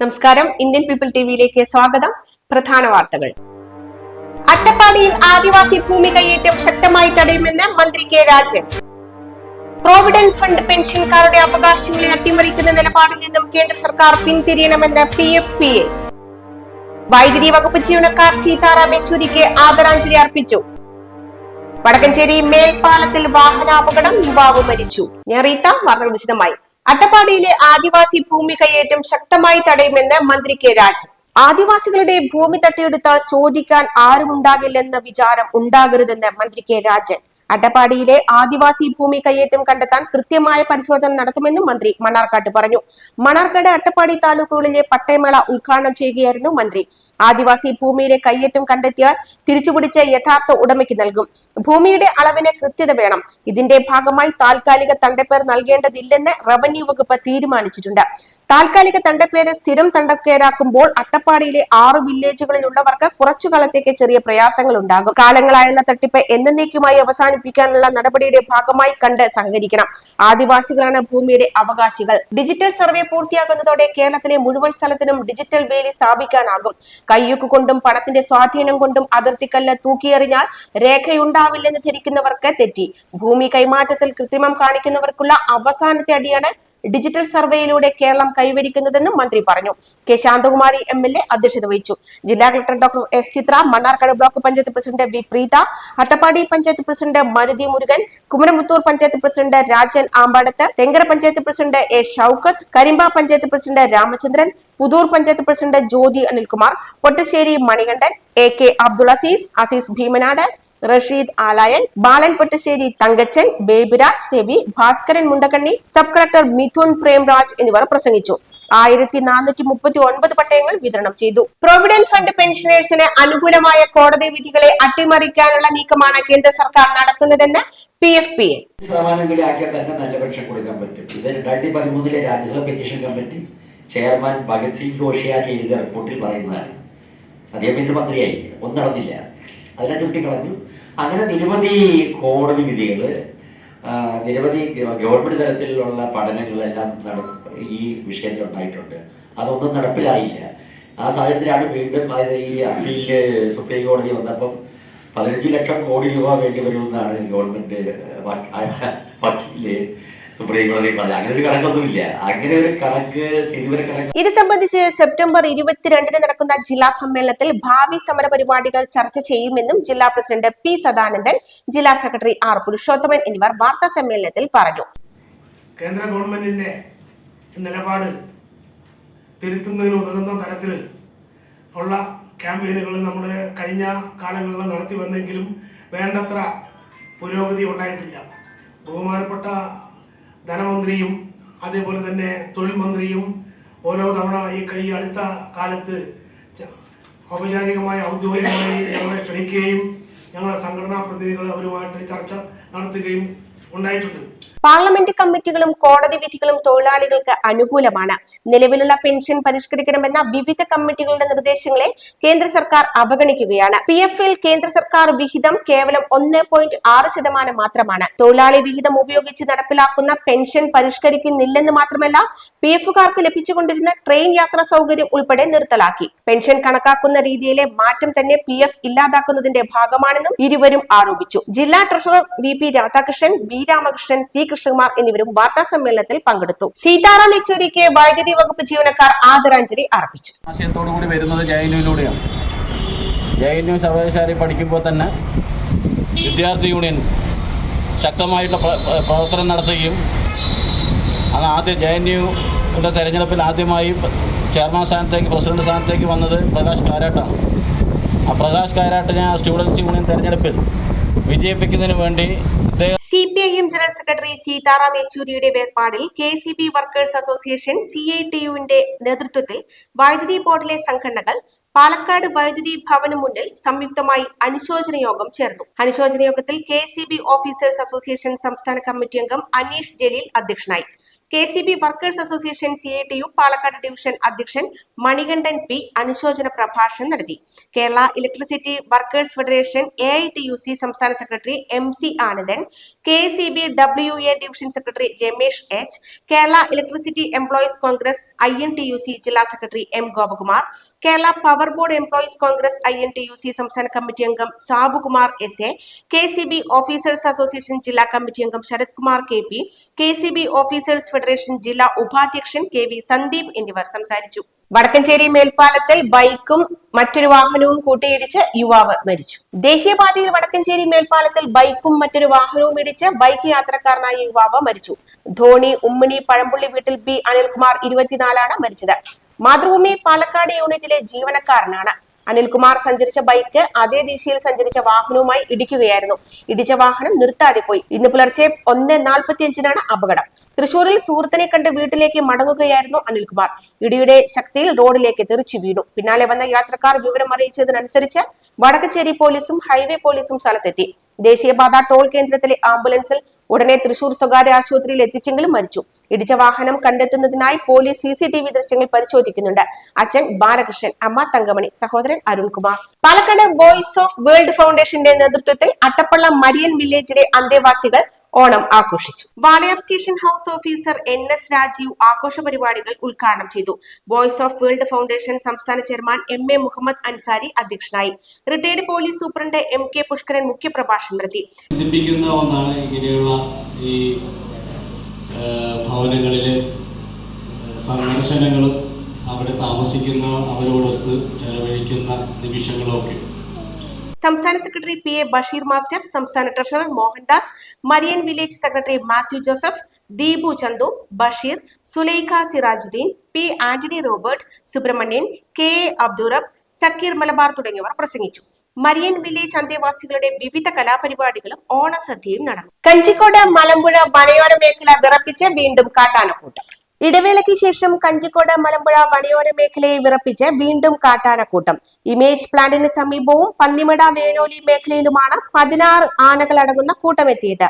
നമസ്കാരം. Indian people ടിവിയിലേക്ക് സ്വാഗതം. പ്രധാന വാർത്തകൾ. അട്ടപ്പാടിയിൽ ആദിവാസി ഭൂമി കയ്യേറ്റം ശക്തമായി തടയുമെന്ന് മന്ത്രി കെ രാജൻ. പ്രോവിഡന്റ് ഫണ്ട് പെൻഷൻകാരുടെ അവകാശങ്ങളെ അട്ടിമറിക്കുന്ന നിലപാടിൽ നിന്നും കേന്ദ്ര സർക്കാർ പിന്തിരിയണമെന്ന് പി എഫ് പി എ വൈദ്യുതി വകുപ്പ് ജീവനക്കാർ സീതാറാം യെച്ചൂരിക്ക് ആദരാഞ്ജലി അർപ്പിച്ചു. വടക്കഞ്ചേരി മേൽപ്പാലത്തിൽ വാഹനാപകടം യുവാവ് മരിച്ചു. ഞാൻ റീത്ത വാർത്തകൾ വിശദമായി. അട്ടപ്പാടിയിലെ ആദിവാസി ഭൂമി കയ്യേറ്റം ശക്തമായി തടയുമെന്ന് മന്ത്രി കെ രാജൻ. ആദിവാസികളുടെ ഭൂമി തട്ടിയെടുത്താൽ ചോദിക്കാൻ ആരുമുണ്ടാകില്ലെന്ന വിചാരം ഉണ്ടാകരുതെന്ന് മന്ത്രി കെ രാജൻ. അട്ടപ്പാടിയിലെ ആദിവാസി ഭൂമി കയ്യേറ്റം കണ്ടെത്താൻ കൃത്യമായ പരിശോധന നടത്തുമെന്നും മന്ത്രി മണ്ണാർക്കാട്ട് പറഞ്ഞു. മണ്ണാർക്കാട് അട്ടപ്പാടി താലൂക്കുകളിലെ പട്ടയമേള ഉദ്ഘാടനം ചെയ്യുകയായിരുന്നു മന്ത്രി. ആദിവാസി ഭൂമിയിലെ കയ്യേറ്റം കണ്ടെത്തിയാൽ തിരിച്ചുപിടിച്ച യഥാർത്ഥ ഉടമയ്ക്ക് നൽകും. ഭൂമിയുടെ അളവിന് കൃത്യത വേണം. ഇതിന്റെ ഭാഗമായി താൽക്കാലിക തണ്ടപ്പേർ നൽകേണ്ടതില്ലെന്ന് റവന്യൂ വകുപ്പ് തീരുമാനിച്ചിട്ടുണ്ട്. താൽക്കാലിക തണ്ടപ്പേര് സ്ഥിരം തണ്ടപ്പേരാക്കുമ്പോൾ അട്ടപ്പാടിയിലെ ആറ് വില്ലേജുകളിലുള്ളവർക്ക് കുറച്ചു കാലത്തേക്ക് ചെറിയ പ്രയാസങ്ങൾ ഉണ്ടാകും. കാലങ്ങളായുള്ള തട്ടിപ്പ് എന്നേക്കുമായി അവസാനിപ്പിക്കാനുള്ള നടപടിയുടെ ഭാഗമായി കണ്ട് സഹകരിക്കണം. ആദിവാസികളാണ് ഭൂമിയുടെ അവകാശികൾ. ഡിജിറ്റൽ സർവേ പൂർത്തിയാകുന്നതോടെ കേരളത്തിലെ മുഴുവൻ സ്ഥലത്തിനും ഡിജിറ്റൽ വേലി സ്ഥാപിക്കാനാകും. കയ്യൊക്കെ കൊണ്ടും പണത്തിന്റെ സ്വാധീനം കൊണ്ടും അതിർത്തിക്കല്ല് തൂക്കിയെറിഞ്ഞാൽ രേഖയുണ്ടാവില്ലെന്ന് ധരിക്കുന്നവർക്ക് തെറ്റി. ഭൂമി കൈമാറ്റത്തിൽ കൃത്രിമം കാണിക്കുന്നവർക്കുള്ള അവസാനത്തെ അടിയാണ് ഡിജിറ്റൽ സർവേയിലൂടെ കേരളം കൈവരിക്കുന്നതെന്നും മന്ത്രി പറഞ്ഞു. K Shanthakumari M L A അധ്യക്ഷത വഹിച്ചു. ജില്ലാ collector doctor S Chithra Mannarkkad block panchayat president V Preetha Attappadi panchayat president Maruthi Murugan Kumaramputhur panchayat president Rajan Ambadath Thenkara panchayat president A Shoukath Karimba panchayat president Ramachandran Puthur panchayat president Jyothi Anilkumar Pottassery Manikandan A K Abdul Azeez Azeez Bheemanad Rasheed Alayan Balan Pottassery Thankachan Babyraj Ravi Bhaskaran Mundakkanni sub collector Mithun Premraj എന്നിവർ പ്രസംഗിച്ചു. ആയിരത്തി നാനൂറ്റി മുപ്പത്തി ഒൻപത് പട്ടയങ്ങൾ വിതരണം ചെയ്തു. Provident fund പെൻഷനേഴ്സിന് അനുകൂലമായ കോടതി വിധികളെ അട്ടിമറിക്കാനുള്ള നീക്കമാണ് കേന്ദ്ര സർക്കാർ നടത്തുന്നതെന്ന് പി എഫ് പി നല്ല പക്ഷം കൊടുക്കാൻ പറ്റും. ഇത് രണ്ടായിരത്തി Rajya Sabha petition committee chairman Bhagat Singh Koshyari എഴുതിയ റിപ്പോർട്ടിൽ പറയുന്നതാണ്. അദ്ദേഹം മന്ത്രിയായി. ഒന്നും നടന്നില്ല. അതിനെ ചുട്ടിക്കളഞ്ഞു അങ്ങനെ നിരവധി കോടതി വിധികൾ നിരവധി ഗവൺമെന്റ് തലത്തിലുള്ള പഠനങ്ങളെല്ലാം ഈ വിഷയത്തിൽ ഉണ്ടായിട്ടുണ്ട്. അതൊന്നും നടപ്പിലായില്ല. ആ സാഹചര്യത്തിലാണ് വീണ്ടും ഈ അപ്പീലിൽ സുപ്രീം കോടതി വന്നപ്പം പതിനഞ്ച് ലക്ഷം കോടി രൂപ വേണ്ടി വരുമെന്നാണ് ഗവൺമെന്റ് വക്ക- വക്കീൽ സുപ്രീം കോടതി പറഞ്ഞത് അങ്ങനെ ഒരു കണക്കൊന്നുമില്ല. അങ്ങനെ ഒരു കണക്ക് കണക്ക്. ഇത് സംബന്ധിച്ച് സെപ്റ്റംബർ ഇരുപത്തിരണ്ടിന് നടക്കുന്ന ജില്ലാ സമ്മേളനത്തിൽ ഭാവി സമര പരിപാടികൾ ചർച്ച ചെയ്യുമെന്നും ജില്ലാ പ്രസിഡന്റ് പി സദാനന്ദൻ ജില്ലാ സെക്രട്ടറി ആർ പുരുഷോത്തമൻ എന്നിവർ വാർത്താ സമ്മേളനത്തിൽ പറഞ്ഞു. കേന്ദ്ര ഗവൺമെന്റിന്റെ നിലപാട് തിരുത്തുന്നതിന് ഉതകുന്ന തരത്തിൽ ഉള്ള ക്യാമ്പയിനുകൾ നമ്മുടെ കഴിഞ്ഞ കാലങ്ങളിൽ നടത്തി വന്നെങ്കിലും വേണ്ടത്ര പുരോഗതി ഉണ്ടായിട്ടില്ല. ബഹുമാനപ്പെട്ട ധനമന്ത്രിയും അതേപോലെ തന്നെ തൊഴിൽ മന്ത്രിയും ഓരോ തവണ ഈ കൈ അടുത്ത കാലത്ത് ഔപചാരികമായി ഔദ്യോഗികമായി ഞങ്ങളെ ക്ഷണിക്കുകയും ഞങ്ങളുടെ സംഘടനാ പ്രതിനിധികൾ അവരുമായിട്ട് ചർച്ച നടത്തുകയും ഉണ്ടായിട്ടുണ്ട്. പാർലമെന്റ് കമ്മിറ്റികളും കോടതി വിധികളും തൊഴിലാളികൾക്ക് അനുകൂലമാണ്. നിലവിലുള്ള പെൻഷൻ പരിഷ്കരിക്കണമെന്ന വിവിധ കമ്മിറ്റികളുടെ നിർദ്ദേശങ്ങളെ കേന്ദ്ര സർക്കാർ അവഗണിക്കുകയാണ്. പി എഫിൽ കേന്ദ്ര സർക്കാർ വിഹിതം കേവലം ഒന്ന് പോയിന്റ് ആറ് ശതമാനം മാത്രമാണ്. തൊഴിലാളി വിഹിതം ഉപയോഗിച്ച് നടപ്പിലാക്കുന്ന പെൻഷൻ പരിഷ്കരിക്കുന്നില്ലെന്ന് മാത്രമല്ല പി എഫുകാർക്ക് ലഭിച്ചുകൊണ്ടിരുന്ന ട്രെയിൻ യാത്രാ സൗകര്യം ഉൾപ്പെടെ നിർത്തലാക്കി. പെൻഷൻ കണക്കാക്കുന്ന രീതിയിലെ മാറ്റം തന്നെ പി എഫ് ഇല്ലാതാക്കുന്നതിന്റെ ഭാഗമാണെന്നും ഇരുവരും ആരോപിച്ചു. ജില്ലാ treasurer V P Radhakrishnan V Ramakrishnan C Krishnakumar എന്നിവരും വാർത്താ സമ്മേളനത്തിൽ പങ്കെടുത്തു. സീതാറാം യെച്ചൂരിക്ക് വൈദ്യുതി വകുപ്പ് ജീവനക്കാർ ആദരാഞ്ജലി അർപ്പിച്ചു. കൂടി വരുന്നത് സർവകലാശാലയിൽ പഠിക്കുമ്പോൾ തന്നെ വിദ്യാർത്ഥി യൂണിയൻ ശക്തമായിട്ടുള്ള പ്ര- പ്ര- പ്രവർത്തനം നടത്തുകയും അന്ന് ആദ്യം ജെ എൻ യുവിന്റെ തെരഞ്ഞെടുപ്പിൽ ആദ്യമായി ചെയർമാൻ സ്ഥാനത്തേക്ക് പ്രസിഡന്റ് സ്ഥാനത്തേക്ക് വന്നത് പ്രകാശ് കാരാട്ടാണ്. ആ പ്രകാശ് കാരാട്ടിനെ ആ സ്റ്റുഡൻസ് യൂണിയൻ തെരഞ്ഞെടുപ്പിൽ വിജയിപ്പിക്കുന്നതിന് വേണ്ടി അദ്ദേഹം C P I M general secretary Sitaram യെച്ചൂരിയുടെ വേർപാടിൽ K C B workers association C I T യുവിന്റെ നേതൃത്വത്തിൽ വൈദ്യുതി ബോർഡിലെ സംഘടനകൾ പാലക്കാട് വൈദ്യുതി ഭവന് മുന്നിൽ സംയുക്തമായി അനുശോചന യോഗം ചേർന്നു. അനുശോചന യോഗത്തിൽ K C B officers association സംസ്ഥാന കമ്മിറ്റി അംഗം അനീഷ് ജലീൽ അധ്യക്ഷനായി. K C B workers association C I T U Palakkad division അധ്യക്ഷൻ മണികണ്ഠൻ പി അനുശോചന പ്രഭാഷണം നടത്തി. Kerala electricity workers federation A I T U C സംസ്ഥാന secretary M C Anandan K C B W A division secretary Ramesh H Kerala electricity employees Congress I N T U C ജില്ലാ secretary M Gopakumar Kerala power board employees Congress I N T U C സംസ്ഥാന committee അംഗം Sabukumar S A K C B officers association ജില്ലാ committee അംഗം Sarath Kumar K P K C B officers federation ജില്ലാ ഉപാധ്യക്ഷൻ K V Sandeep എന്നിവർ സംസാരിച്ചു. വടക്കഞ്ചേരി മേൽപ്പാലത്തിൽ ബൈക്കും മറ്റൊരു വാഹനവും കൂട്ടിയിടിച്ച് യുവാവ് മരിച്ചു. ദേശീയപാതയിൽ വടക്കഞ്ചേരി മേൽപ്പാലത്തിൽ ബൈക്കും മറ്റൊരു വാഹനവും ഇടിച്ച് ബൈക്ക് യാത്രക്കാരനായ യുവാവ് മരിച്ചു. ധോണി ഉമ്മണി പഴമ്പുള്ളി വീട്ടിൽ ബി അനിൽകുമാർ ഇരുപത്തിനാലാണ് മരിച്ചത്. മാതൃഭൂമി പാലക്കാട് യൂണിറ്റിലെ ജീവനക്കാരനാണ്. അനിൽകുമാർ സഞ്ചരിച്ച ബൈക്ക് അതേ ദിശയിൽ സഞ്ചരിച്ച വാഹനവുമായി ഇടിക്കുകയായിരുന്നു. ഇടിച്ച വാഹനം നിർത്താതെ പോയി ഇന്ന് പുലർച്ചെ ഒന്ന് നാൽപ്പത്തിയഞ്ചിനാണ് അപകടം. തൃശൂരിൽ സുഹൃത്തിനെ കണ്ട് വീട്ടിലേക്ക് മടങ്ങുകയായിരുന്നു അനിൽകുമാർ. ഇടിയുടെ ശക്തിയിൽ റോഡിലേക്ക് തെറിച്ചു വീണു. പിന്നാലെ വന്ന യാത്രക്കാർ വിവരം അറിയിച്ചതിനനുസരിച്ച് വടക്കച്ചേരി പോലീസും ഹൈവേ പോലീസും സ്ഥലത്തെത്തി. ദേശീയപാത ടോൾ കേന്ദ്രത്തിലെ ആംബുലൻസിൽ ഉടനെ തൃശൂർ സ്വകാര്യ ആശുപത്രിയിൽ എത്തിച്ചെങ്കിലും മരിച്ചു. ഇടിച്ച വാഹനം കണ്ടെത്തുന്നതിനായി police C C T V ദൃശ്യങ്ങൾ പരിശോധിക്കുന്നുണ്ട്. അച്ഛൻ ബാലകൃഷ്ണൻ അമ്മ തങ്കമണി സഹോദരൻ Arunkumar. Palakkad voice of world ഫൗണ്ടേഷന്റെ നേതൃത്വത്തിൽ അട്ടപ്പള്ള മരിയൻ വില്ലേജിലെ അന്തേവാസികൾ ഓണം ആഘോഷിച്ചു. Walayar station house officer N S Rajeev ആഘോഷ പരിപാടികൾ ഉദ്ഘാടനം ചെയ്തു. വോയിസ് ഓഫ് വേൾഡ് ഫൗണ്ടേഷൻ സംസ്ഥാന chairman M A Muhammad Ansari അധ്യക്ഷനായി. Retired police superintendent M K Pushkaran മുഖ്യപ്രഭാഷണം നടത്തി. ഒന്നാണ് ഈ സന്ദർശനങ്ങളും അവിടെ താമസിക്കുന്ന അവരോടൊത്ത് ചെലവഴിക്കുന്ന നിമിഷങ്ങളൊക്കെ. സംസ്ഥാന secretary P A Basheer master സംസ്ഥാന treasurer Mohandas Marian village secretary Mathew Joseph Deepu Chandu Basheer Sulaikha Sirajuddin P Antony Robert Subramanian K A Abdurab Sakeer Malabar തുടങ്ങിയവർ പ്രസംഗിച്ചു. മരിയൻ വില്ലേജ് അന്തേവാസികളുടെ വിവിധ കലാപരിപാടികളും ഓണസദ്യയും നടന്നു. കഞ്ചിക്കോട് മലമ്പുഴ വനയോര മേഖല വിറപ്പിച്ച് വീണ്ടും കാട്ടാനക്കൂട്ടം. ഇടവേളയ്ക്ക് ശേഷം കഞ്ചിക്കോട് മലമ്പുഴ വനയോര മേഖലയെ വിറപ്പിച്ച് വീണ്ടും കാട്ടാനക്കൂട്ടം. ഇമേജ് പ്ലാന്റിന് സമീപവും പന്നിമട വേനോലി മേഖലയിലുമാണ് പതിനാറ് ആനകൾ അടങ്ങുന്ന കൂട്ടമെത്തിയത്.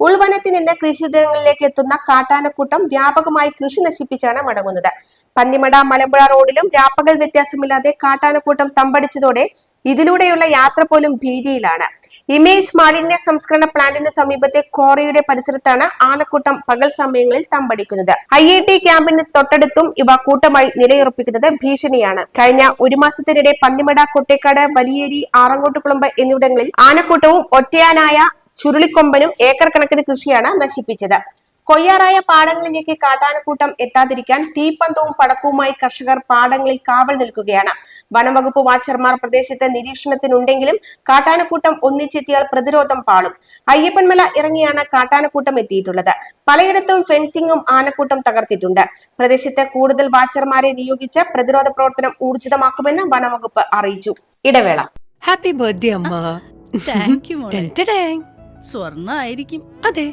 ഉൾവനത്തിൽ നിന്ന് കൃഷിയിടങ്ങളിലേക്ക് എത്തുന്ന കാട്ടാനക്കൂട്ടം വ്യാപകമായി കൃഷി നശിപ്പിച്ചാണ് മടങ്ങുന്നത്. പന്നിമട മലമ്പുഴ റോഡിലും രാപ്പകൽ വ്യത്യാസമില്ലാതെ കാട്ടാനക്കൂട്ടം തമ്പടിച്ചതോടെ ഇതിലൂടെയുള്ള യാത്ര പോലും ഭീതിയിലാണ്. ഇമേജ് മാലിന്യ സംസ്കരണ പ്ലാന്റിന് സമീപത്തെ ക്വാറിയുടെ പരിസരത്താണ് ആനക്കൂട്ടം പകൽ സമയങ്ങളിൽ തമ്പടിക്കുന്നത്. ഐ ഐ ടി ക്യാമ്പിന് തൊട്ടടുത്തും ഇവ കൂട്ടമായി നിലയുറപ്പിക്കുന്നത് ഭീഷണിയാണ്. കഴിഞ്ഞ ഒരു മാസത്തിനിടെ പന്നിമട കൊട്ടേക്കാട് വലിയേരി ആറങ്കോട്ടുകുളമ്പ് എന്നിവിടങ്ങളിൽ ആനക്കൂട്ടവും ഒറ്റയാനായ ചുരുളിക്കൊമ്പനും ഏക്കർ കണക്കിന് കൃഷിയാണ് നശിപ്പിച്ചത്. കൊയ്യാറായ പാടങ്ങളിലേക്ക് കാട്ടാനക്കൂട്ടം എത്താതിരിക്കാൻ തീപ്പന്തവും പടക്കവുമായി കർഷകർ പാടങ്ങളിൽ കാവൽ നിൽക്കുകയാണ്. വനംവകുപ്പ് വാച്ചർമാർ പ്രദേശത്തെ നിരീക്ഷണത്തിനുണ്ടെങ്കിലും കാട്ടാനക്കൂട്ടം ഒന്നിച്ചെത്തിയാൽ പ്രതിരോധം പാളും. അയ്യപ്പൻമല ഇറങ്ങിയാണ് കാട്ടാനക്കൂട്ടം എത്തിയിട്ടുള്ളത്. പലയിടത്തും ഫെൻസിംഗും ആനക്കൂട്ടം തകർത്തിട്ടുണ്ട്. പ്രദേശത്തെ കൂടുതൽ വാച്ചർമാരെ നിയോഗിച്ച് പ്രതിരോധ പ്രവർത്തനം ഊർജിതമാക്കുമെന്ന് വനംവകുപ്പ് അറിയിച്ചു. ഇടവേള. ഹാപ്പി ബർത്ത്ഡേ അമ്മ. താങ്ക് യു മോളെ. ടെൻ ടെഡാങ്. സ്വർണായിരിക്കും. അതെ.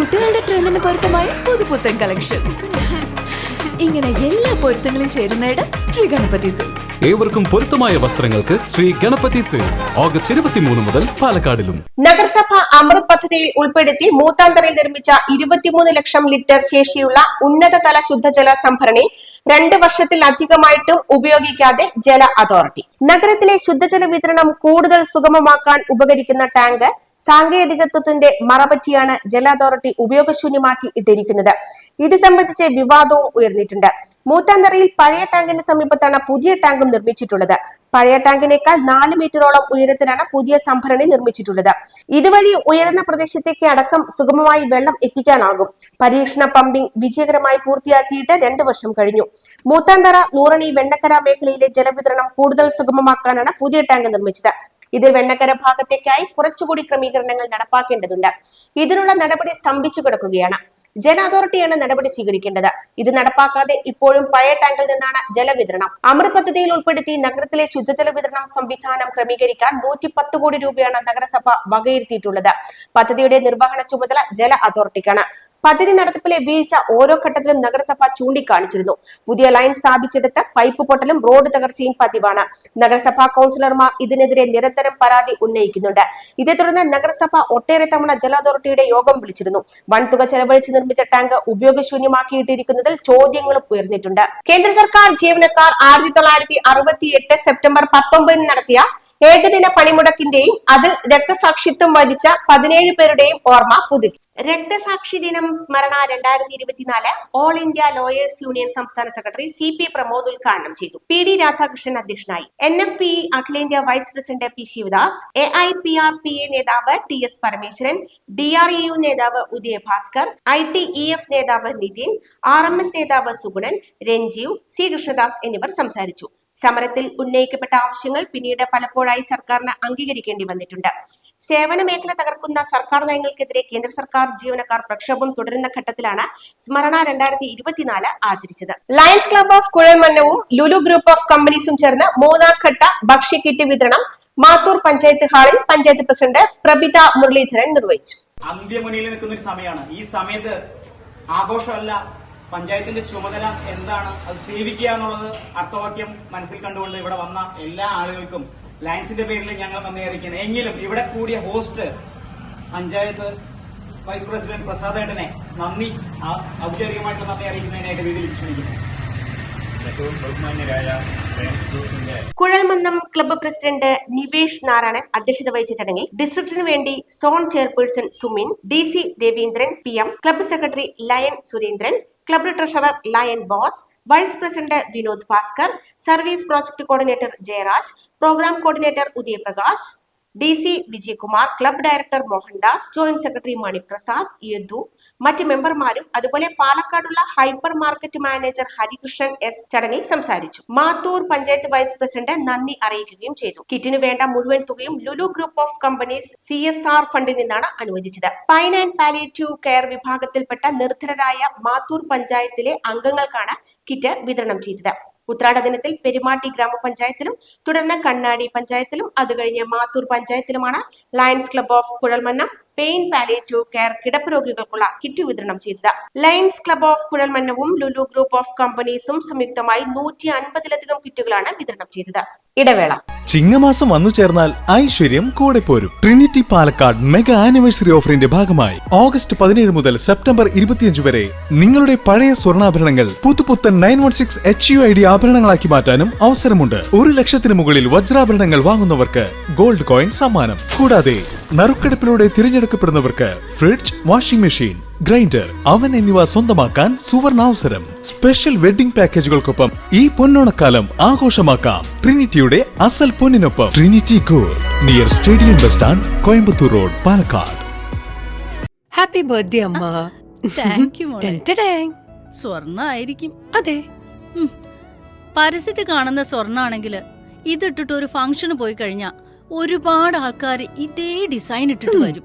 കുട്ടികളുടെ ട്രെൻഡിന് പൊരുത്തമായ പുതുപുത്തൻ കളക്ഷൻ. ഇങ്ങനെ എല്ലാ പൊരുത്തങ്ങളും ചേരുന്നിടം ശ്രീ ഗണപതി സിൽക്സ്. ഏവർക്കും പൊരുത്തമായ വസ്ത്രങ്ങൾക്ക് ശ്രീ ഗണപതി സെയിൽസ് ഓഗസ്റ്റ് ഇരുപത്തിമൂന്ന് മുതൽ പാലക്കാടിലും. നഗരസഭ അമൃത് പദ്ധതിയിൽ ഉൾപ്പെടുത്തി മൂത്താന്തറയിൽ നിർമ്മിച്ച ഇരുപത്തിമൂന്ന് ലക്ഷം ലിറ്റർ ശേഷിയുള്ള ഉന്നതതല ശുദ്ധജല സംഭരണി രണ്ട് വർഷത്തിലധികമായിട്ടും ഉപയോഗിക്കാതെ ജല അതോറിറ്റി. നഗരത്തിലെ ശുദ്ധജല വിതരണം കൂടുതൽ സുഗമമാക്കാൻ ഉപകരിക്കുന്ന ടാങ്ക് സാങ്കേതികത്വത്തിന്റെ മറപറ്റിയാണ് ജല അതോറിറ്റി ഉപയോഗശൂന്യമാക്കി ഇട്ടിരിക്കുന്നത്. ഇത് സംബന്ധിച്ച് വിവാദവും ഉയർന്നിട്ടുണ്ട്. മൂത്താന്തറയിൽ പഴയ ടാങ്കിന് സമീപത്താണ് പുതിയ ടാങ്കും നിർമ്മിച്ചിട്ടുള്ളത്. പഴയ ടാങ്കിനേക്കാൾ നാല് മീറ്ററോളം ഉയരത്തിലാണ് പുതിയ സംഭരണി നിർമ്മിച്ചിട്ടുള്ളത്. ഇതുവഴി ഉയർന്ന പ്രദേശത്തേക്ക് അടക്കം സുഗമമായി വെള്ളം എത്തിക്കാനാകും. പരീക്ഷണ പമ്പിംഗ് വിജയകരമായി പൂർത്തിയാക്കിയിട്ട് രണ്ടു വർഷം കഴിഞ്ഞു. മൂത്താന്തറ നൂറണി വെണ്ണക്കര മേഖലയിലെ ജലവിതരണം കൂടുതൽ സുഗമമാക്കാനാണ് പുതിയ ടാങ്ക് നിർമ്മിച്ചത്. ഇത് വെണ്ണക്കര ഭാഗത്തേക്കായി കുറച്ചുകൂടി ക്രമീകരണങ്ങൾ നടപ്പാക്കേണ്ടതുണ്ട്. ഇതിനുള്ള നടപടി സ്തംഭിച്ചു കിടക്കുകയാണ്. ജല അതോറിറ്റിയാണ് നടപടി സ്വീകരിക്കേണ്ടത്. ഇത് നടപ്പാക്കാതെ ഇപ്പോഴും പഴയ ടാങ്കിൽ നിന്നാണ് ജലവിതരണം. അമൃത് പദ്ധതിയിൽ ഉൾപ്പെടുത്തി നഗരത്തിലെ ശുദ്ധജല വിതരണം സംവിധാനം ക്രമീകരിക്കാൻ നൂറ്റി പത്ത് കോടി രൂപയാണ് നഗരസഭ വകയിരുത്തിയിട്ടുള്ളത്. പദ്ധതിയുടെ നിർവഹണ ചുമതല ജല അതോറിറ്റിക്കാണ്. പദ്ധതി നടത്തിപ്പിലെ വീഴ്ച ഓരോ ഘട്ടത്തിലും നഗരസഭ ചൂണ്ടിക്കാണിച്ചിരുന്നു. പുതിയ ലൈൻ സ്ഥാപിച്ചെടുത്ത് പൈപ്പ് പൊട്ടലും റോഡ് തകർച്ചയും പതിവാണ്. നഗരസഭാ കൌൺസിലർമാർ ഇതിനെതിരെ നിരന്തരം പരാതി ഉന്നയിക്കുന്നുണ്ട്. ഇതേ തുടർന്ന് നഗരസഭ ഒട്ടേറെ തവണ ജല അതോറിറ്റിയുടെ യോഗം വിളിച്ചിരുന്നു. വൻതുക ചെലവഴിച്ച് നിർമ്മിച്ച ടാങ്ക് ഉപയോഗശൂന്യമാക്കിയിട്ടിരിക്കുന്നതിൽ ചോദ്യങ്ങളും ഉയർന്നിട്ടുണ്ട്. കേന്ദ്ര സർക്കാർ ജീവനക്കാർ ആയിരത്തി തൊള്ളായിരത്തി അറുപത്തി എട്ട് സെപ്റ്റംബർ പത്തൊമ്പതിന് നടത്തിയ ഏകദിന പണിമുടക്കിന്റെയും അതിൽ രക്തസാക്ഷിത്വം വരിച്ച പതിനേഴ് പേരുടെയും ഓർമ്മ പുതുക്കി. രക്തസാക്ഷി ദിനം സ്മരണ രണ്ടായിരത്തി ഇരുപത്തിനാല് ഓൾ ഇന്ത്യ ലോയേഴ്സ് യൂണിയൻ സംസ്ഥാന സെക്രട്ടറി സി പി പ്രമോദ് ഉദ്ഘാടനം ചെയ്തു. പി ഡി രാധാകൃഷ്ണൻ അധ്യക്ഷനായി. എൻ എഫ് പി അഖിലേന്ത്യാ vice president P Sivadas A I P R P A നേതാവ് T S Parameswaran D R E U നേതാവ് Udayabhaskar I T E F നേതാവ് Nithin R M S നേതാവ് Sugunan Ranjeev C Krishnadas എന്നിവർ സംസാരിച്ചു. സമരത്തിൽ ഉന്നയിക്കപ്പെട്ട ആവശ്യങ്ങൾ പിന്നീട് പലപ്പോഴായി സർക്കാരിന് അംഗീകരിക്കേണ്ടി വന്നിട്ടുണ്ട്. സേവന മേഖല തകർക്കുന്ന സർക്കാർ നയങ്ങൾക്കെതിരെ കേന്ദ്ര സർക്കാർ ജീവനക്കാർ പ്രക്ഷോഭം തുടരുന്ന ഘട്ടത്തിലാണ് സ്മരണ രണ്ടായിരത്തി ഇരുപത്തിനാല് ആചരിച്ചത്. ലയൺസ് ക്ലബ് ഓഫ് കുഴൽമന്നവും ലുലു ഗ്രൂപ്പ് ഓഫ് കമ്പനീസും ചേർന്ന് മൂന്നാം ഘട്ട ഭക്ഷ്യക്കിറ്റ് വിതരണം മാത്തൂർ പഞ്ചായത്ത് ഹാളിൽ പഞ്ചായത്ത് പ്രസിഡന്റ് പ്രബിത മുരളീധരൻ നിർവഹിച്ചു. അന്ത്യമുനിയിൽ നിൽക്കുന്ന ഒരു സമയമാണ് ഈ സമയത്ത് ആഘോഷമല്ല പഞ്ചായത്തിന്റെ ചുമതല എന്താണ്? അത് സേവിക്കുക എന്നുള്ളത് അർത്ഥവാക്യം മനസ്സിൽ കണ്ടുകൊണ്ട് ഇവിടെ വന്ന എല്ലാ ആളുകൾക്കും ലയൻസിന്റെ പേരിൽ ഞങ്ങൾ നന്ദി അറിയിക്കുന്നത് എങ്കിലും ഇവിടെ കൂടിയ host panchayat vice president Prasad ഏട്ടനെ നന്ദി ഔദ്യോഗികമായിട്ട് നന്ദി അറിയിക്കുന്നതിനായിട്ട് രീതിയിൽ ക്ഷണിക്കുന്നു. ഏറ്റവും ബഹുമാന്യരായ കുഴൽമന്ദം ക്ലബ്ബ് പ്രസിഡന്റ് നിവേഷ് നാരായണൻ അധ്യക്ഷത വഹിച്ച ചടങ്ങിൽ ഡിസ്ട്രിക്റ്റിന് വേണ്ടി zone chairperson Sumin D C Raveendran P M club secretary lion Surendran club treasurer lion Bose vice president Vinod Bhaskar service project coordinator Jayaraj programme coordinator Udayaprakash D C Vijayakumar club director Mohandas joint secretary Maniprasad Yadu മറ്റ് മെമ്പർമാരും അതുപോലെ പാലക്കാടുള്ള hyper market manager Harikrishnan S ചടങ്ങിൽ സംസാരിച്ചു. Mathur panchayat vice president നന്ദി അറിയിക്കുകയും ചെയ്തു. കിറ്റിന് വേണ്ട മുഴുവൻ തുകയും Lulu group of companies C S R ഫണ്ടിൽ നിന്നാണ് അനുവദിച്ചത്. പൈൻ ആൻഡ് പാലിയേറ്റീവ് കെയർ വിഭാഗത്തിൽപ്പെട്ട നിർധനരായ മാത്തൂർ പഞ്ചായത്തിലെ അംഗങ്ങൾക്കാണ് കിറ്റ് വിതരണം ചെയ്തത്. ഉത്രാട ദിനത്തിൽ പെരുമാട്ടി ഗ്രാമപഞ്ചായത്തിലും തുടർന്ന് കണ്ണാടി പഞ്ചായത്തിലും അത് കഴിഞ്ഞ് Mathur പഞ്ചായത്തിലുമാണ് lions club of Kuzhalmannam. Pain palliative care കിടപ്പ് രോഗികൾക്കുള്ള കിറ്റ് വിതരണം ചെയ്തത്. ലയൺസ് ക്ലബ് ഓഫ് കുഴൽമന്നവും ലുലു ഗ്രൂപ്പ് ഓഫ് കമ്പനീസും സംയുക്തമായി നൂറ്റി അൻപതിലധികം കിറ്റുകളാണ് വിതരണം ചെയ്തത്. ഇടവേള. ചിങ്ങമാസം വന്നു ചേർന്നാൽ ഐശ്വര്യം കൂടെ പോരും. ട്രിനിറ്റി പാലക്കാട് മെഗാ ആനിവേഴ്സറി ഓഫറിന്റെ ഭാഗമായി ഓഗസ്റ്റ് പതിനേഴ് മുതൽ സെപ്റ്റംബർ ഇരുപത്തിയഞ്ച് വരെ നിങ്ങളുടെ പഴയ സ്വർണാഭരണങ്ങൾ പുതുപുത്തൻ nine one six H U I D ആഭരണങ്ങളാക്കി മാറ്റാനും അവസരമുണ്ട്. ഒരു ലക്ഷത്തിന് മുകളിൽ വജ്രാഭരണങ്ങൾ വാങ്ങുന്നവർക്ക് ഗോൾഡ് കോയിൻ സമ്മാനം. കൂടാതെ നറുക്കെടുപ്പിലൂടെ തിരഞ്ഞെടുക്കപ്പെടുന്നവർക്ക് fridge washing machine grinder oven എന്നിവ സ്വന്തമാക്കാൻ സുവർണാവസരം. സ്പെഷ്യൽ വെഡിംഗ് പാക്കേജുകൾക്കൊപ്പം ഈ പൊന്നോണക്കാലം ആഘോഷമാക്കാം. ട്രിനിറ്റിയുടെ അസൽ പൊന്നിനൊപ്പം. Trinity gold near stadium bus stand Coimbatore road Palakkad. Happy birthday അമ്മ. Thank you. സ്വർണ ആയിരിക്കും അതെ. പരസ്യത്തിൽ കാണുന്ന സ്വർണാണെങ്കിൽ ഇതിട്ടിട്ട് ഒരു ഫംഗ്ഷന് പോയി കഴിഞ്ഞാ ഒരുപാട് ആൾക്കാർ ഇതേ ഡിസൈൻ ഇട്ടിട്ട് വരും.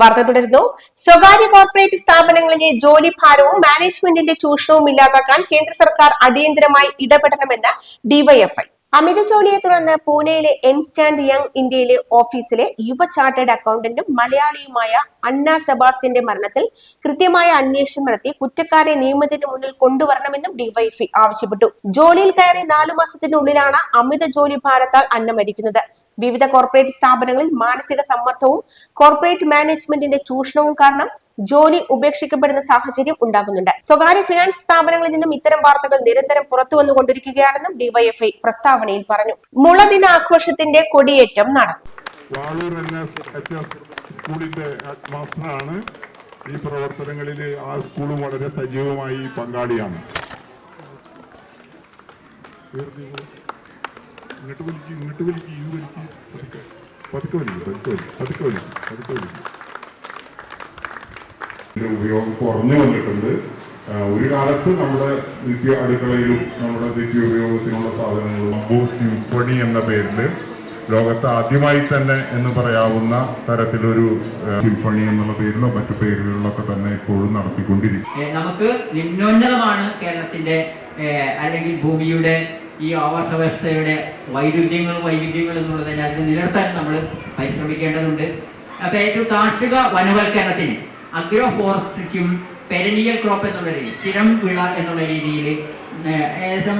വാർത്ത തുടരുന്നു. സ്വകാര്യ കോർപ്പറേറ്റ് സ്ഥാപനങ്ങളിലെ ജോലി ഭാരവും മാനേജ്മെന്റിന്റെ ചൂഷണവും ഇല്ലാതാക്കാൻ കേന്ദ്ര സർക്കാർ അടിയന്തരമായി ഇടപെടണമെന്ന് ഡിവൈഎഫ്ഐ. അമിത ജോലിയെ തുടർന്ന് പൂനെയിലെ എൻസ്റ്റാൻഡ് യങ് ഇന്ത്യയിലെ ഓഫീസിലെ യുവ ചാർട്ടേഡ് അക്കൗണ്ടന്റും മലയാളിയുമായ അന്ന സെബാസ്റ്റ്യന്റെ മരണത്തിൽ കൃത്യമായ അന്വേഷണം നടത്തി കുറ്റക്കാരെ നിയമത്തിന് മുന്നിൽ കൊണ്ടുവരണമെന്നും ഡിവൈഎഫ്ഐ ആവശ്യപ്പെട്ടു. ജോലിയിൽ കയറി നാലു മാസത്തിനുള്ളിലാണ് അമിത ജോലി ഭാരത്താൽ അന്ന മരിക്കുന്നത്. വിവിധ കോർപ്പറേറ്റ് സ്ഥാപനങ്ങളിൽ മാനസിക സമ്മർദ്ദവും കോർപ്പറേറ്റ് മാനേജ്മെന്റിന്റെ ചൂഷണവും കാരണം ജോലി ഉപേക്ഷിക്കപ്പെടുന്ന സാഹചര്യം ഉണ്ടാകുന്നുണ്ട്. സ്വകാര്യ ഫിനാൻസ് സ്ഥാപനങ്ങളിൽ നിന്നും ഇത്തരം വാർത്തകൾ നിരന്തരം പുറത്തു വന്നുകൊണ്ടിരിക്കുകയാണെന്നും ഡിവൈഎഫ്ഐ പ്രസ്താവനയിൽ പറഞ്ഞു. മുള ദിനാഘോഷത്തിന്റെ കൊടിയേറ്റം നടന്നു. സ്കൂളിന്റെ ഈ പ്രവർത്തനങ്ങളിൽ ആ സ്കൂളും വളരെ സജീവമായി പങ്കാളിയാണ്. ഇങ്ങോട്ട് വലിക്കും ഇങ്ങോട്ട് വലിക്കും ഈ വലിക്കും. പതുക്കെ. പതുക്കെ വലിക്കും പതുക്കെ വലിക്കും പതുക്കെ വലിക്കും പതുക്കെ വലിക്കും. ഇതിന്റെ ഉപയോഗം കുറഞ്ഞു വന്നിട്ടുണ്ട്. ഒരു കാലത്ത് നമ്മുടെ നിത്യ അടുക്കളയിലും നമ്മുടെ നിത്യ ഉപയോഗത്തിനുള്ള സാധനങ്ങളും അമ്പൂർ പണി എന്ന പേരിൽ ലോകത്ത് ആദ്യമായി തന്നെ എന്ന് പറയാവുന്ന തരത്തിലൊരു സിംഫണി എന്നുള്ള പേരിലോ മറ്റു പേരുകളിലൊക്കെ തന്നെ ഇപ്പോഴും നടത്തിക്കൊണ്ടിരിക്കും. നമുക്ക് നിമ്നോന്നതമാണ് കേരളത്തിന്റെ അല്ലെങ്കിൽ ഭൂമിയുടെ ഈ ആവാസ വ്യവസ്ഥയുടെ വൈരുദ്ധ്യങ്ങളും വൈവിധ്യങ്ങളും എന്നുള്ളത് അതിനെ നിലനിർത്താൻ നമ്മൾ പരിശ്രമിക്കേണ്ടതുണ്ട്. അപ്പൊ ഏറ്റവും കാർഷിക വനവൽക്കരണത്തിന് അഗ്രോ ഫോറസ്ട്രിക്കും പെരനിയൽ ക്രോപ്പ് എന്നുള്ള രീതി സ്ഥിരം വിള എന്നുള്ള രീതിയിൽ ഏകദേശം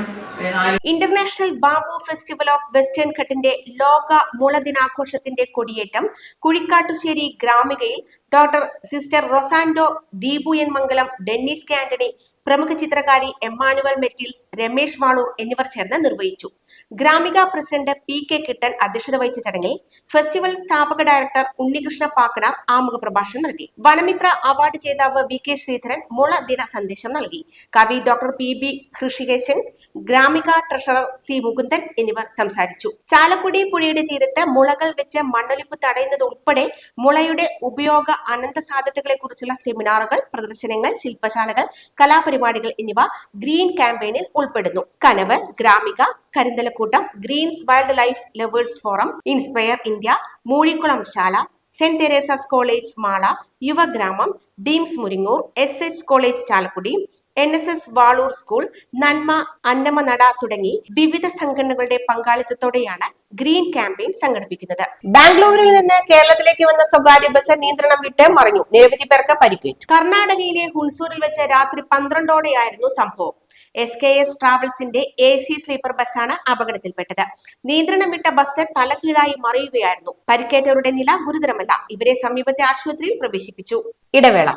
international bamboo festival of western ഘട്ടിന്റെ ലോക മുള ദിനാഘോഷത്തിന്റെ കൊടിയേറ്റം Kuzhikkattussery ഗ്രാമികയിൽ doctor sister Rosando Deepu N Mangalam Dennis K Antony പ്രമുഖ ചിത്രകാരി എമ്മാനുവൽ മെറ്റിൽസ് രമേഷ് വാളൂർ എന്നിവർ ചേർന്ന് നിർവഹിച്ചു. Gramika president P K Kittan അധ്യക്ഷത വഹിച്ച ചടങ്ങിൽ ഫെസ്റ്റിവൽ സ്ഥാപക ഡയറക്ടർ ഉണ്ണികൃഷ്ണ പാക്കനാർ ആമുഖ പ്രഭാഷണം നടത്തി. വനമിത്ര അവാർഡ് ജേതാവ് വി കെ ശ്രീധരൻ മുള ദിന സന്ദേശം നൽകി. കവി doctor P B Hrishikesan Gramika treasurer C Mukundan എന്നിവർ സംസാരിച്ചു. ചാലക്കുടി പുഴയുടെ തീരത്ത് മുളകൾ വെച്ച് മണ്ണൊലിപ്പ് തടയുന്നത് ഉൾപ്പെടെ മുളയുടെ ഉപയോഗ അനന്ത സാധ്യതകളെ കുറിച്ചുള്ള സെമിനാറുകൾ പ്രദർശനങ്ങൾ ശില്പശാലകൾ കലാപരിപാടികൾ എന്നിവ ഗ്രീൻ ക്യാമ്പയിനിൽ ഉൾപ്പെടുന്നു. Kanavu Gramika Karinthalakoottam greens wildlife lovers forum inspire India Moozhikkulam Shala saint Teresa's college Mala Yuvagramam deems Muringoor S H college Chalakudy N S S Valoor school Nanma Annamanada തുടങ്ങി വിവിധ സംഘടനകളുടെ പങ്കാളിത്തത്തോടെയാണ് ഗ്രീൻ ക്യാമ്പയിൻ സംഘടിപ്പിക്കുന്നത്. ബാംഗ്ലൂരിൽ നിന്ന് കേരളത്തിലേക്ക് വന്ന സ്വകാര്യ bus നിയന്ത്രണം വിട്ട് മറിഞ്ഞു. നിരവധി പേർക്ക് പരിക്കേറ്റു. കർണാടകയിലെ ഹുൻസൂരിൽ വെച്ച് രാത്രി പന്ത്രണ്ടോടെയായിരുന്നു സംഭവം. എസ് കെ എസ് ട്രാവൽസിന്റെ എ സി സ്ലീപ്പർ ബസ്സാണ് അപകടത്തിൽപ്പെട്ടത്. നിയന്ത്രണം വിട്ട ബസ് തലകീഴായി മറിയുകയായിരുന്നു. പരിക്കേറ്റവരുടെ നില ഗുരുതരമല്ല. ഇവരെ സമീപത്തെ ആശുപത്രിയിൽ പ്രവേശിപ്പിച്ചു. ഇടവേള.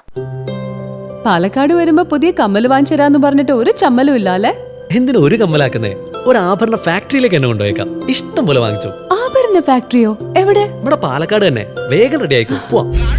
പാലക്കാട് വരുമ്പോ പുതിയ കമ്മൽ വാങ്ങിച്ചരാന്ന് പറഞ്ഞിട്ട് ഒരു ചമ്മലും ഇല്ല അല്ലേ എന്തിനാ ഒരു കമ്മലാക്കുന്നേ? ഒരു ആഭരണ ഫാക്ടറിയിലേക്ക് എന്നെ കൊണ്ടുപോയേക്കാം. ഇഷ്ടം പോലെ വാങ്ങിച്ചു. ആഭരണ ഫാക്ടറിയോ എവിടെ? ഇവിടെ പാലക്കാട് തന്നെ. വേഗം റെഡി ആയിക്കോ. പോവാം.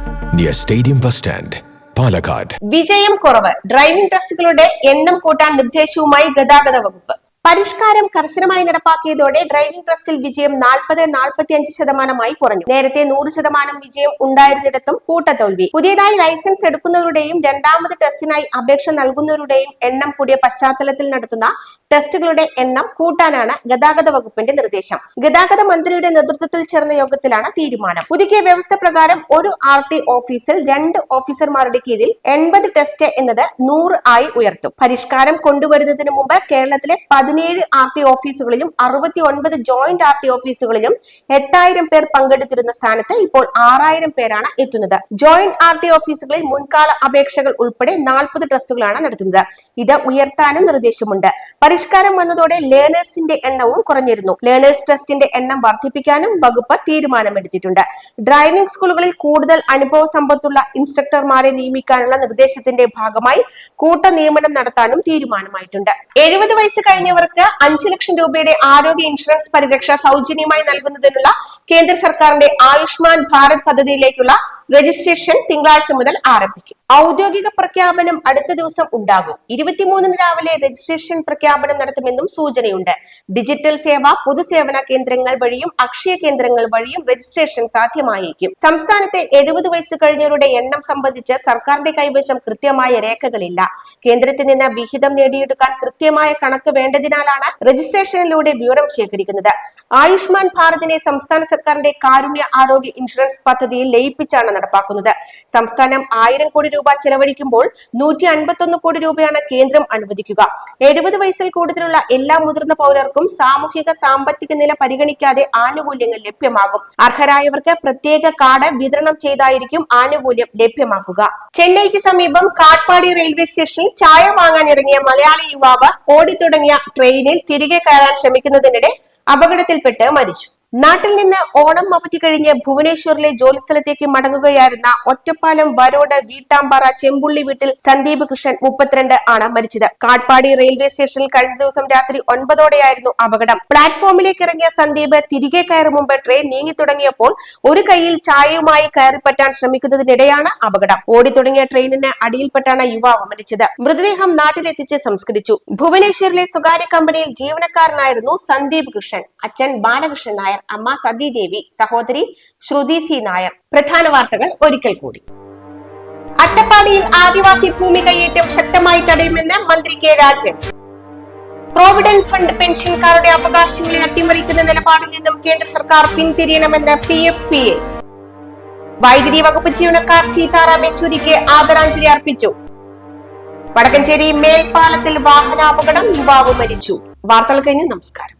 near Stadium Bus Stand, Palakkad വിജയം കുറവ്. ഡ്രൈവിംഗ് ടെസ്റ്റുകളുടെ എണ്ണം കൂട്ടാൻ നിർദ്ദേശവുമായി ഗതാഗത വകുപ്പ്. പരിഷ്കാരം കർശനമായി നടപ്പാക്കിയതോടെ ഡ്രൈവിംഗ് ടെസ്റ്റിൽ വിജയം നാൽപ്പത് നാൽപ്പത്തി അഞ്ച് ശതമാനമായി കുറഞ്ഞു. നേരത്തെ നൂറ് ശതമാനം വിജയം ഉണ്ടായിരുന്നിടത്തും കൂട്ടത്തോൽവി പുതിയതായി ലൈസൻസ് എടുക്കുന്നവരുടെയും രണ്ടാമത് ടെസ്റ്റിനായി അപേക്ഷ നൽകുന്നവരുടെയും എണ്ണം കൂടിയ പശ്ചാത്തലത്തിൽ നടത്തുന്ന ടെസ്റ്റുകളുടെ എണ്ണം കൂട്ടാനാണ് ഗതാഗത വകുപ്പിന്റെ നിർദ്ദേശം. ഗതാഗത മന്ത്രിയുടെ നേതൃത്വത്തിൽ ചേർന്ന യോഗത്തിലാണ് തീരുമാനം. പുതുക്കിയ വ്യവസ്ഥ പ്രകാരം ഒരു ആർ ടി ഓഫീസിൽ രണ്ട് ഓഫീസർമാരുടെ കീഴിൽ എൺപത് ടെസ്റ്റ് എന്നത് നൂറ് ആയി ഉയർത്തും. പരിഷ്കാരം കൊണ്ടുവരുന്നതിന് മുമ്പ് കേരളത്തിലെ പതിനൊന്ന് പതിനേഴ് ആർ ടി ഓഫീസുകളിലും അറുപത്തി ഒൻപത് ജോയിന്റ് ആർ ടി ഓഫീസുകളിലും എട്ടായിരം പേർ പങ്കെടുത്തിരുന്ന സ്ഥാനത്ത് ഇപ്പോൾ ആറായിരം പേരാണ് എത്തുന്നത്. ജോയിന്റ് ആർ ടി ഓഫീസുകളിൽ മുൻകാല അപേക്ഷകൾ ഉൾപ്പെടെ നാൽപ്പത് ട്രസ്റ്റുകളാണ് നടത്തുന്നത്. ഇത് ഉയർത്താനും നിർദ്ദേശമുണ്ട്. പരിഷ്കാരം വന്നതോടെ ലേണേഴ്സിന്റെ എണ്ണവും കുറഞ്ഞിരുന്നു. ലേണേഴ്സ് ട്രസ്റ്റിന്റെ എണ്ണം വർദ്ധിപ്പിക്കാനും വകുപ്പ് തീരുമാനമെടുത്തിട്ടുണ്ട്. ഡ്രൈവിംഗ് സ്കൂളുകളിൽ കൂടുതൽ അനുഭവ സമ്പത്തുള്ള ഇൻസ്ട്രക്ടർമാരെ നിയമിക്കാനുള്ള നിർദ്ദേശത്തിന്റെ ഭാഗമായി കൂട്ട നിയമനം നടത്താനും തീരുമാനമായിട്ടുണ്ട്. എഴുപത് വയസ്സ് കഴിഞ്ഞവർക്ക് അഞ്ചു ലക്ഷം രൂപയുടെ ആരോഗ്യ ഇൻഷുറൻസ് പരിരക്ഷ സൗജന്യമായി നൽകുന്നതിനുള്ള കേന്ദ്ര സർക്കാരിന്റെ ആയുഷ്മാൻ ഭാരത് പദ്ധതിയിലേക്കുള്ള രജിസ്ട്രേഷൻ തിങ്കളാഴ്ച മുതൽ ആരംഭിക്കും. ഔദ്യോഗിക പ്രഖ്യാപനം അടുത്ത ദിവസം ഉണ്ടാകും. ഇരുപത്തിമൂന്നിന് രാവിലെ രജിസ്ട്രേഷൻ പ്രഖ്യാപനം നടത്തുമെന്നും സൂചനയുണ്ട്. ഡിജിറ്റൽ സേവ പൊതുസേവന കേന്ദ്രങ്ങൾ വഴിയും അക്ഷയ കേന്ദ്രങ്ങൾ വഴിയും രജിസ്ട്രേഷൻ സാധ്യമായിരിക്കും സംസ്ഥാനത്തെ എഴുപത് വയസ്സ് കഴിഞ്ഞവരുടെ എണ്ണം സംബന്ധിച്ച് സർക്കാരിന്റെ കൈവശം കൃത്യമായ രേഖകളില്ല. കേന്ദ്രത്തിൽ നിന്ന് വിഹിതം നേടിയെടുക്കാൻ കൃത്യമായ കണക്ക് വേണ്ടതിനാലാണ് രജിസ്ട്രേഷനിലൂടെ വിവരം ശേഖരിക്കുന്നത്. ആയുഷ്മാൻ ഭാരതിനെ സംസ്ഥാന സർക്കാരിന്റെ കാരുണ്യ ആരോഗ്യ ഇൻഷുറൻസ് പദ്ധതിയിൽ ലയിപ്പിച്ചാണ് നടപ്പാക്കുന്നത്. സംസ്ഥാനം ആയിരം കോടി രൂപ ചെലവഴിക്കുമ്പോൾ നൂറ്റി അൻപത്തൊന്ന് കോടി രൂപയാണ് കേന്ദ്രം അനുവദിക്കുക. എഴുപത് വയസ്സിൽ കൂടുതലുള്ള എല്ലാ മുതിർന്ന പൗരർക്കും സാമൂഹിക സാമ്പത്തിക നില പരിഗണിക്കാതെ ആനുകൂല്യങ്ങൾ ലഭ്യമാകും. അർഹരായവർക്ക് പ്രത്യേക കാർഡ് വിതരണം ചെയ്തായിരിക്കും ആനുകൂല്യം ലഭ്യമാക്കുക ചെന്നൈക്ക് സമീപം കാട്ട്പാടി റെയിൽവേ സ്റ്റേഷനിൽ ചായ വാങ്ങാൻ ഇറങ്ങിയ മലയാളി യുവാവ് ഓടിത്തുടങ്ങിയ ട്രെയിനിൽ തിരികെ കയറാൻ ശ്രമിക്കുന്നതിനിടെ അപകടത്തിൽപ്പെട്ട് മരിച്ചു. നാട്ടിൽ നിന്ന് ഓണം അവധി കഴിഞ്ഞ് ഭുവനേശ്വറിലെ ജോലിസ്ഥലത്തേക്ക് മടങ്ങുകയായിരുന്ന ഒറ്റപ്പാലം വരോട് വീട്ടാമ്പാറ ചെമ്പുള്ളി വീട്ടിൽ സന്ദീപ് കൃഷ്ണൻ മുപ്പത്തിരണ്ട് ആണ് മരിച്ചത്. കാട്പാടി റെയിൽവേ സ്റ്റേഷനിൽ കഴിഞ്ഞ ദിവസം രാത്രി ഒൻപതോടെയായിരുന്നു അപകടം. പ്ലാറ്റ്ഫോമിലേക്ക് ഇറങ്ങിയ സന്ദീപ് തിരികെ കയറും മുമ്പ് ട്രെയിൻ നീങ്ങി തുടങ്ങിയപ്പോൾ ഒരു കൈയിൽ ചായയുമായി കയറിപ്പറ്റാൻ ശ്രമിക്കുന്നതിനിടെയാണ് അപകടം. ഓടി തുടങ്ങിയ ട്രെയിനിന് അടിയിൽപ്പെട്ടാണ് യുവാവ് മരിച്ചത്. മൃതദേഹം നാട്ടിലെത്തിച്ച് സംസ്കരിച്ചു. ഭുവനേശ്വറിലെ സ്വകാര്യ കമ്പനിയിൽ ജീവനക്കാരനായിരുന്നു സന്ദീപ് കൃഷ്ണൻ. അച്ഛൻ ബാലകൃഷ്ണൻ അമ്മ സതീദേവി സഹോദരി ശ്രുതി സി നായർ. പ്രധാന വാർത്തകൾ ഒരിക്കൽ കൂടി. അട്ടപ്പാടിയിൽ ആദിവാസി ഭൂമി കയ്യേറ്റം ശക്തമായി തടയുമെന്ന് മന്ത്രി കെ രാജൻ. പ്രോവിഡന്റ് ഫണ്ട് പെൻഷൻകാരുടെ അവകാശങ്ങളെ അട്ടിമറിക്കുന്ന നിലപാടിൽ നിന്നും കേന്ദ്ര സർക്കാർ പിന്തിരിയണമെന്ന് പി എഫ് പി എ വൈദ്യുതി വകുപ്പ് ജീവനക്കാർ സീതാറാം യെച്ചൂരിക്ക് ആദരാഞ്ജലി അർപ്പിച്ചു. വടക്കഞ്ചേരി മേൽപ്പാലത്തിൽ വാഹനാപകടം യുവാവ് മരിച്ചു. വാർത്തകൾ കഴിഞ്ഞ് നമസ്കാരം.